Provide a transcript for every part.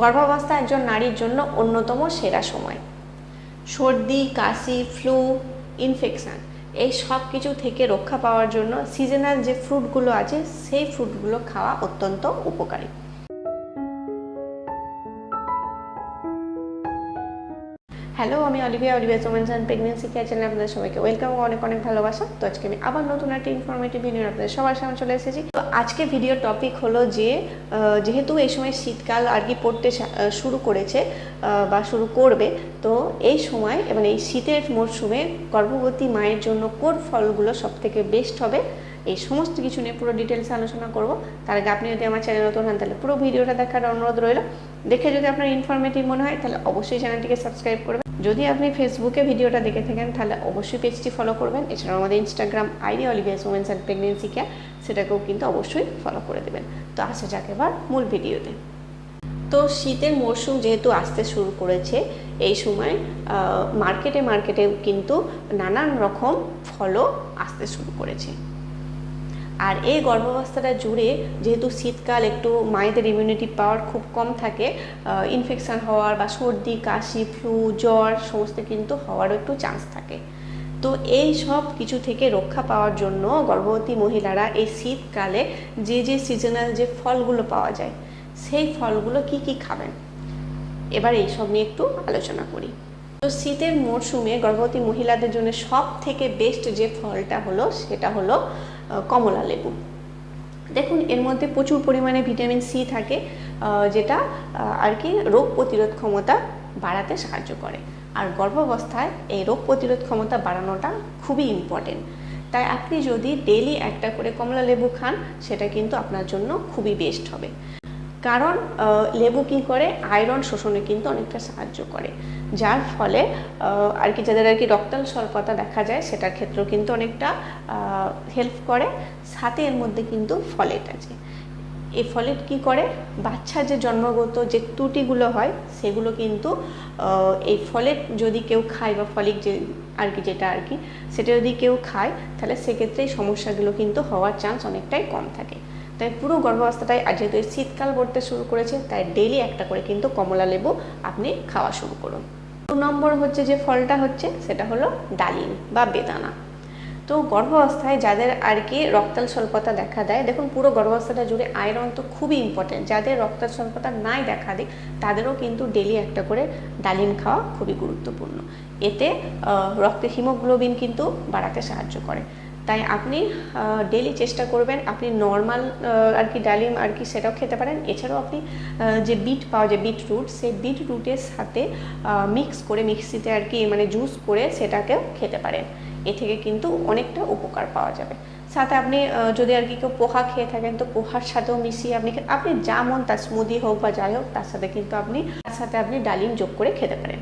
গর্ভাবস্থা একজন নারীর জন্য অন্যতম সেরা সময়। সর্দি, কাশি ফ্লু ইনফেকশান এই সব কিছু থেকে রক্ষা পাওয়ার জন্য সিজনাল যে ফ্রুটগুলো আছে, সেই ফ্রুটগুলো খাওয়া অত্যন্ত উপকারী। হ্যালো আমি Olivia Olivia women's pregnancy care চ্যানেলে আপনাদের সবাইকে ওয়েলকাম অনেক অনেক ভালোবাসা। তো আজকে আমি আবার নতুন একটা ইনফরমেটিভ ভিডিও আপনাদের সবার সামনে চলে এসেছি। তো আজকে ভিডিওর টপিক হলো যে যেহেতু এই সময় শীতকাল আর কি পড়তে শুরু করেছে বা শুরু করবে, তো এই সময় মানে এই শীতের মরশুমে গর্ভবতী মায়ের জন্য কোন ফলগুলো সব থেকে বেস্ট হবে, এই সমস্ত কিছু নিয়ে পুরো ডিটেলসে আলোচনা করব। তার আগে আপনি যদি আমার চ্যানেল নতুন হন, তাহলে পুরো ভিডিওটা দেখার অনুরোধ রইল। দেখে যদি আপনার ইনফরমেটিভ মনে হয়, তাহলে অবশ্যই চ্যানেলটিকে সাবস্ক্রাইব করবেন। যদি আপনি ফেসবুকে ভিডিওটা দেখে থাকেন, তাহলে অবশ্যই পেজটি ফলো করবেন। এছাড়াও আমাদের Instagram ID Olivia's women's and pregnancy care সেটাকেও কিন্তু অবশ্যই ফলো করে দেবেন। তো আসা যাক এবার মূল ভিডিওতে তো। শীতের মরশুম যেহেতু আসতে শুরু করেছে, এই সময় মার্কেটে মার্কেটে কিন্তু নানান রকম ফলও আসতে শুরু করেছে। আর এই গর্ভাবস্থাটা জুড়ে যেহেতু শীতকাল, একটু মায়েদের ইমিউনিটি পাওয়ার খুব কম থাকে ইনফেকশান হওয়ার বা সর্দি, কাশি ফ্লু জ্বর সমস্ত কিন্তু হওয়ারও একটু চান্স থাকে। তো এই সব কিছু থেকে রক্ষা পাওয়ার জন্য গর্ভবতী মহিলারা এই শীতকালে যে যে সিজনাল যে ফলগুলো পাওয়া যায়, সেই ফলগুলো কি কি খাবেন? এবার এইসব নিয়ে একটু আলোচনা করি। তো শীতের মরশুমে গর্ভবতী মহিলাদের জন্য সব থেকে বেস্ট যে ফলটা হলো, সেটা হলো কমলা লেবু। দেখুন, এর মধ্যে প্রচুর পরিমাণে ভিটামিন সি থাকে যেটা আর কি রোগ প্রতিরোধ ক্ষমতা বাড়াতে সাহায্য করে। আর গর্ভাবস্থায় এই রোগ প্রতিরোধ ক্ষমতা বাড়ানোটা খুবই ইম্পর্টেন্ট তাই আপনি যদি ডেলি একটা করে কমলা লেবু খান, সেটা কিন্তু আপনার জন্য খুবই বেস্ট হবে। কারণ লেবু কি করে? আয়রন শোষণে কিন্তু অনেকটা সাহায্য করে। যার ফলে আর কি যাদের আর কি রক্তাল স্বল্পতা দেখা যায়, সেটার ক্ষেত্রেও কিন্তু অনেকটা হেল্প করে। সাথে এর মধ্যে কিন্তু ফলেট আছে। এই ফলেট কি করে? বাচ্চার যে জন্মগত যে ত্রুটিগুলো হয়, সেগুলো কিন্তু এই ফলেট যদি কেউ খায় বা ফলিক যে, আর কি যেটা আর কি, সেটা যদি কেউ খায়, তাহলে সেক্ষেত্রে এই সমস্যাগুলো কিন্তু হওয়ার চান্স অনেকটাই কম থাকে। তাই পুরো গর্ভাবস্থাটাই আর যেহেতু শীতকাল পড়তে শুরু করেছে, তাই ডেলি একটা করে কিন্তু কমলা লেবু আপনি খাওয়া শুরু করুন। দু নম্বর হচ্ছে যে ফলটা হচ্ছে, সেটা হলো ডালিম বা বেদানা। তো গর্ভাবস্থায় যাদের আর কি রক্তাল স্বল্পতা দেখা দেয়, দেখুন পুরো গর্ভাবস্থাটা জুড়ে আয়রন তো খুবই ইম্পর্টেন্ট যাদের রক্তাল স্বল্পতা নাই দেখা দিক, তাদেরও কিন্তু ডেলি একটা করে ডালিম খাওয়া খুবই গুরুত্বপূর্ণ। এতে রক্তে হিমোগ্লোবিন কিন্তু বাড়াতে সাহায্য করে। তাই আপনি ডেলি চেষ্টা করবেন আপনি নর্মাল আর কি ডালিম আর কি সেটাও খেতে পারেন। এছাড়াও আপনি যে বিট পাওয়া যায় বিট রুট সেই বিট রুটের সাথে মিক্স করে মিক্সিতে আর কি মানে জুস করে সেটাকেও খেতে পারেন। এ থেকে কিন্তু অনেকটা উপকার পাওয়া যাবে। সাথে আপনি যদি আর কি কেউ পোহা খেয়ে থাকেন, তো পোহার সাথেও মিশিয়ে আপনি আপনি যা মন তার স্মুদি হোক বা যাই হোক, তার সাথে কিন্তু আপনি, তার সাথে আপনি ডালিম যোগ করে খেতে পারেন।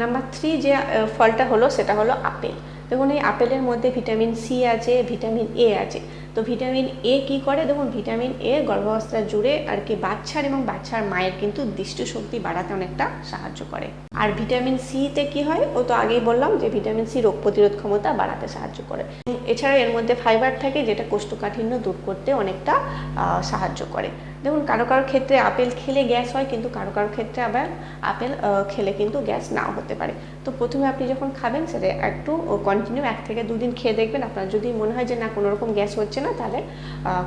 নাম্বার থ্রি যে ফলটা হলো, সেটা হলো আপেল। দেখুন এই আপেলের মধ্যে ভিটামিন সি আছে ভিটামিন এ আছে। তো ভিটামিন এ কি করে? দেখুন ভিটামিন এ গর্ভাবস্থা জুড়ে আর কি বাচ্চার এবং বাচ্চার মায়ের কিন্তু দৃষ্টিশক্তি বাড়াতে অনেকটা সাহায্য করে। আর ভিটামিন সিতে কি হয়? ও তো আগেই বললাম যে ভিটামিন সি রোগ প্রতিরোধ ক্ষমতা বাড়াতে সাহায্য করে। এছাড়া এর মধ্যে ফাইবার থাকে যেটা কোষ্ঠকাঠিন্য দূর করতে অনেকটা সাহায্য করে। দেখুন, কারও কারও ক্ষেত্রে আপেল খেলে গ্যাস হয়, কিন্তু কারও কারও ক্ষেত্রে আবার আপেল খেলে কিন্তু গ্যাস নাও হতে পারে। তো প্রথমে আপনি যখন খাবেন সেটা একটু কন্টিনিউ এক থেকে দুদিন খেয়ে দেখবেন। আপনার যদি মনে হয় যে না, কোনো রকম গ্যাস হচ্ছে না, তাহলে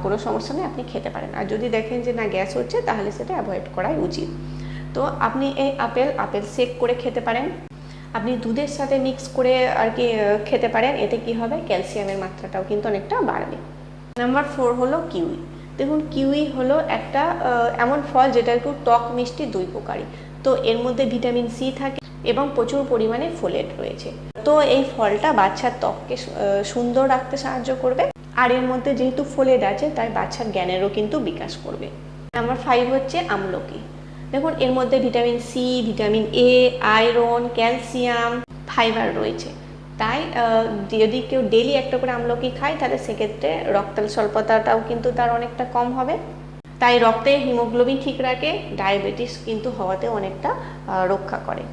কোনো সমস্যা নেই, আপনি খেতে পারেন। আর যদি দেখেন যে না, গ্যাস হচ্ছে, তাহলে সেটা অ্যাভয়েড করাই উচিত। তো আপনি এই আপেল আপেল সেক করে খেতে পারেন। আপনি দুধের সাথে মিক্স করে আর কি খেতে পারেন। এতে কি হবে? ক্যালসিয়ামের মাত্রাটাও কিন্তু অনেকটা বাড়বে। নাম্বার ফোর হলো কিউই। দেখুন, কিউই হলো একটা এমন ফল যেটা একটু টক, মিষ্টি, দুই প্রকারই তো এর মধ্যে ভিটামিন সি থাকে এবং প্রচুর পরিমাণে ফোলেট রয়েছে। তো এই ফলটা বাচ্চার ত্বককে সুন্দর রাখতে সাহায্য করবে। আর এর মধ্যে যেহেতু ফোলেট আছে, তাই বাচ্চার জ্ঞানেরও কিন্তু বিকাশ করবে। নাম্বার ফাইভ হচ্ছে আমলকি। দেখুন, এর মধ্যে vitamin C vitamin A iron calcium fibre রয়েছে। তাই যদি কেউ ডেলি একটা করে আমলকি খায়, তাহলে সেক্ষেত্রে রক্তের স্বল্পতাটাও কিন্তু তার অনেকটা কম হবে। তাই রক্তে হিমোগ্লোবিন ঠিক রাখে ডায়াবেটিস কিন্তু হওয়াতে অনেকটা রক্ষা করে।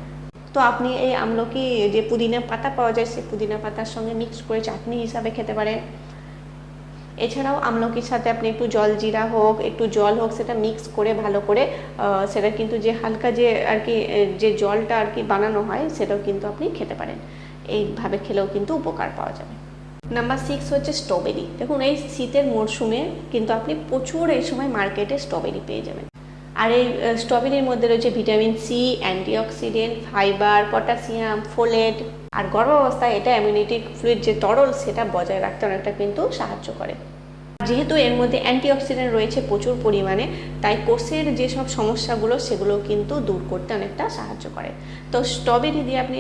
তো আপনি এই আমলকি, যে পুদিনা পাতা পাওয়া যায় সেই পুদিনা পাতার সঙ্গে মিক্স করে চাটনি হিসাবে খেতে পারেন। এছাড়াও আমলকির সাথে আপনি একটু জল জিরা হোক, একটু জল হোক, সেটা মিক্স করে, ভালো করে সেটা কিন্তু যে হালকা যে আর কি যে জলটা আর কি বানানো হয়, সেটাও কিন্তু আপনি খেতে পারেন। এইভাবে খেলেও কিন্তু উপকার পাওয়া যাবে। নাম্বার সিক্স হচ্ছে স্ট্রবেরি দেখুন, এই শীতের মরশুমে কিন্তু আপনি প্রচুর এই সময় মার্কেটে স্ট্রবেরি পেয়ে যাবেন। আর এই স্ট্রবেরির মধ্যে রয়েছে vitamin C antioxidant fibre potassium folate আর গর্ভাবস্থায় এটা ইমিউনিটি ফ্লুইড যে তরল, সেটা বজায় রাখতে অনেকটা কিন্তু সাহায্য করে। যেহেতু এর মধ্যে অ্যান্টিঅক্সিডেন্ট রয়েছে প্রচুর পরিমাণে, তাই কোষের যেসব সমস্যাগুলো সেগুলো কিন্তু দূর করতে অনেকটা সাহায্য করে। তো স্ট্রবেরি দিয়ে আপনি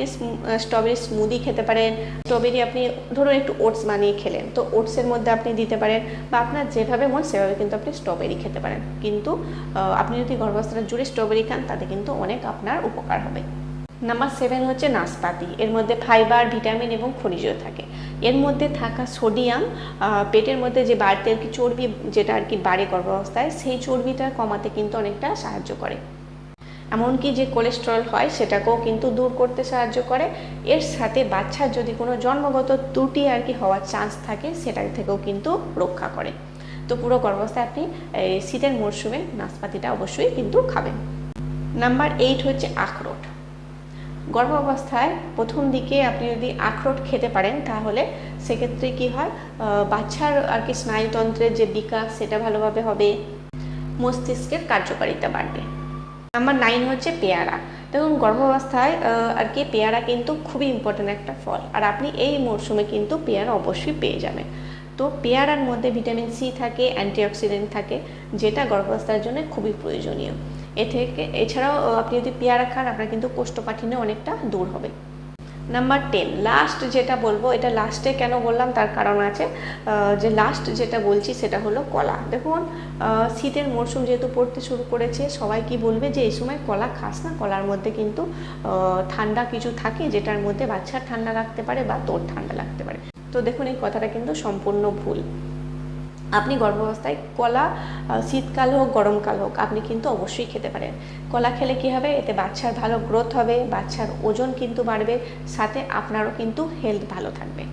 স্ট্রবেরি স্মুদি খেতে পারেন স্ট্রবেরি আপনি ধরুন একটু ওটস বানিয়ে খেলেন, তো ওটসের মধ্যে আপনি দিতে পারেন বা আপনার যেভাবে মন সেভাবে কিন্তু আপনি স্ট্রবেরি খেতে পারেন। কিন্তু আপনি যদি গর্ভাবস্থাটা জুড়ে স্ট্রবেরি খান, তাতে কিন্তু অনেক আপনার উপকার হবে। নাম্বার সেভেন হচ্ছে নাশপাতি, এর মধ্যে ফাইবার ভিটামিন এবং খনিজ থাকে। এর মধ্যে থাকা সোডিয়াম পেটের মধ্যে যে বাড়তে আর কি চর্বি যেটা আর কি বাড়ে গর্ভাবস্থায়, সেই চর্বিটা কমাতে কিন্তু অনেকটা সাহায্য করে। এমনকি যে কোলেস্টেরল হয়, সেটাকেও কিন্তু দূর করতে সাহায্য করে। এর সাথে বাচ্চার যদি কোনো জন্মগত ত্রুটি আর কি হওয়ার চান্স থাকে সেটা থেকেও কিন্তু রক্ষা করে। তো পুরো গর্ভাবস্থায় আপনি শীতের মরশুমে নাশপাতিটা অবশ্যই কিন্তু খাবেন। নাম্বার এইট হচ্ছে আখরোট। গর্ভাবস্থায় প্রথম দিকে আপনি যদি আখরোট খেতে পারেন, তাহলে সেক্ষেত্রে কি হয় বাচ্চার আর কি স্নায়ুতন্ত্রের যে বিকাশ, সেটা ভালোভাবে হবে। মস্তিষ্কের কার্যকারিতা বাড়বে। নাম্বার নাইন হচ্ছে পেয়ারা। দেখুন, গর্ভাবস্থায় আর কি পেয়ারা কিন্তু খুবই ইম্পর্ট্যান্ট একটা ফল। আর আপনি এই মরশুমে কিন্তু পেয়ারা অবশ্যই পেয়ে যাবেন। তো পেয়ারার মধ্যে ভিটামিন সি থাকে অ্যান্টিঅক্সিডেন্ট থাকে, যেটা গর্ভাবস্থার জন্য খুবই প্রয়োজনীয়। এ থেকে, এছাড়াও আপনি যদি পেয়ারা খান, আপনার কিন্তু কোষ্ঠকাঠিন্য অনেকটা দূর হবে। নাম্বার টেন লাস্ট যেটা বলব, এটা লাস্টে কেন বললাম? তার কারণ আছে যে লাস্ট যেটা বলছি, সেটা হলো কলা। দেখুন শীতের মরশুম যেহেতু পড়তে শুরু করেছে, সবাই কি বলবে যে এই সময় কলা খাস না? কলার মধ্যে কিন্তু ঠান্ডা কিছু থাকে, যেটার মধ্যে বাচ্চার ঠান্ডা লাগতে পারে বা তোর ঠান্ডা লাগতে পারে। তো দেখুন, এই কথাটা কিন্তু সম্পূর্ণ ভুল। আপনি গর্ভাবস্থায় কলা শীতকাল হোক, গরমকাল হোক, আপনি কিন্তু অবশ্যই খেতে পারেন। কলা খেলে কি হবে? এতে বাচ্চার ভালো গ্রোথ হবে, বাচ্চার ওজন কিন্তু বাড়বে, সাথে আপনারও কিন্তু হেলথ ভালো থাকবে।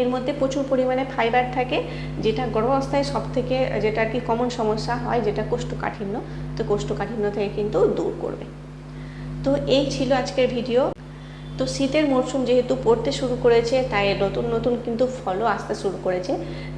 এর মধ্যে প্রচুর পরিমাণে ফাইবার থাকে, যেটা গর্ভাবস্থায় সব থেকে যেটা আর কি কমন সমস্যা হয়, যেটা কোষ্ঠকাঠিন্য, তো কোষ্ঠকাঠিন্য থেকে কিন্তু দূর করবে। তো এই ছিল আজকের ভিডিও তো শীতের মরশুম যেহেতু পড়তে শুরু করেছে, তাই নতুন নতুন কিন্তু ফলও আসতে শুরু করেছে।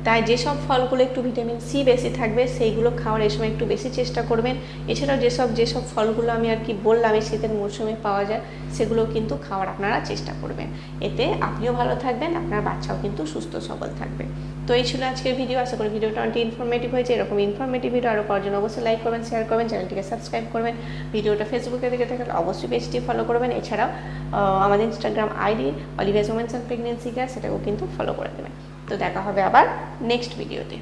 তাই যেসব ফলগুলো একটু ভিটামিন সি বেশি থাকবে, সেইগুলো খাওয়ার এই সময় একটু বেশি চেষ্টা করবেন। এছাড়াও যেসব যেসব ফলগুলো আমি আর কি বললাম এই শীতের মরশুমে পাওয়া যায়, সেগুলো কিন্তু খাওয়ার আপনারা চেষ্টা করবেন। এতে আপনিও ভালো থাকবেন, আপনার বাচ্চাও কিন্তু সুস্থ, সবল থাকবে। তো এই ছিল আজকের ভিডিও আশা করি ভিডিওটা অনেকটি ইনফরমেটিভ হয়েছে। এরকম ইনফরমেটিভ ভিডিও আরও পাওয়ার জন্য অবশ্যই লাইক করবেন শেয়ার করবেন চ্যানেলটিকে সাবস্ক্রাইব করবেন। ভিডিওটা ফেসবুকে দেখে থাকলে অবশ্যই পেজটি ফলো করবেন। এছাড়াও আমাদের Instagram ID Olivia's women's and pregnancy care সেটাকেও কিন্তু ফলো করে দেবেন। তো দেখা হবে আবার নেক্সট ভিডিওতে